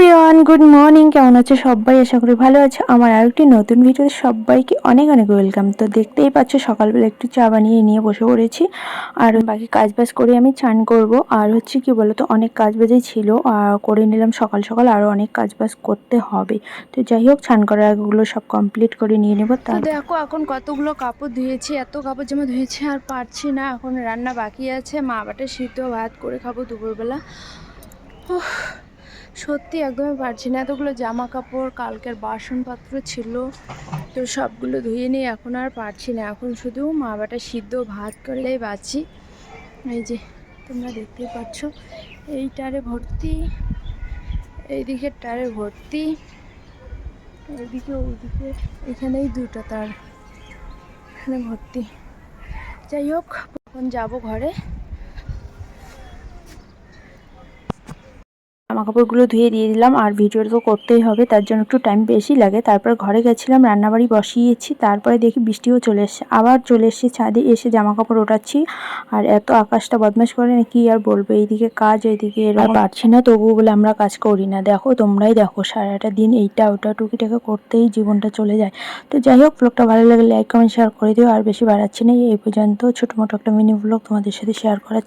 Everyone, good morning. কেমন আছে সবাই? আশা করি ভালো আছে। আমার আর একটি নতুন ভিডিওতে সবাইকে অনেক অনেক ওয়েলকাম। তো দেখতেই পাচ্ছ, সকালবেলা একটু চা বানিয়ে নিয়ে বসে পড়েছি। আর বাকি কাজ বাজ করে আমি চান করব। আর হচ্ছে কি বলতো, অনেক কাজ বাজই ছিল। আর করে নিলাম সকাল সকাল। আরও অনেক কাজ বাজ করতে হবে। তো যাই হোক, চান করার আগেগুলো সব কমপ্লিট করে নিয়ে নেব। তো দেখো, এখন কতগুলো কাপড় ধুয়েছি। এত কাপড় জামা ধুয়েছি আর পারছি না। এখন রান্না বাকি আছে। মা বাটা সিদ্ধ ভাত করে খাব দুপুরবেলা। সত্যি একদমই পারছি না। এতগুলো জামা কাপড় কালকের বাসনপত্র ছিল, তো সবগুলো ধুয়ে নিয়ে এখন আর পারছি না। এখন শুধু মা বাটা সিদ্ধ ভাত করলেই বাঁচি। এই যে, তোমরা দেখতেই পাচ্ছ, এই টারে ভর্তি এইদিকের টারে ভর্তি এইদিকে ওইদিকে এখানেই দুটো তার, এখানে ভর্তি। যাই হোক এখন যাব ঘরে? কাপড়গুলো ধুয়ে দিয়ে দিলাম আর ভিডিও তো করতেই হবে, তার জন্য একটু টাইম বেশি লাগে। তারপর ঘরে গেছিলাম, রান্নাবাড়ি বসিয়েছি, তারপরে দেখি বৃষ্টিও চলে এসছে। আবার চলে এসেছি ছাদে এসে জামা কাপড় ওঠাচ্ছি আর এত আকাশটা বদমাশ করে না কি আর বলব, এইদিকে কাজ, এইদিকে এরকম। পারছি না তবুও বলে আমরা কাজ করি না। দেখো, তোমরাই দেখো, সারাটা দিন এইটা ওটা টুকিটাকে করতেই জীবনটা চলে যায়। তো যাই হোক ব্লগটা ভালো লাগলে লাইক কমেন্ট শেয়ার করে দিও। আর বেশি বাড়াচ্ছি না, এই পর্যন্ত। ছোটো মোটো একটা মিনি ব্লগ তোমাদের সাথে শেয়ার করার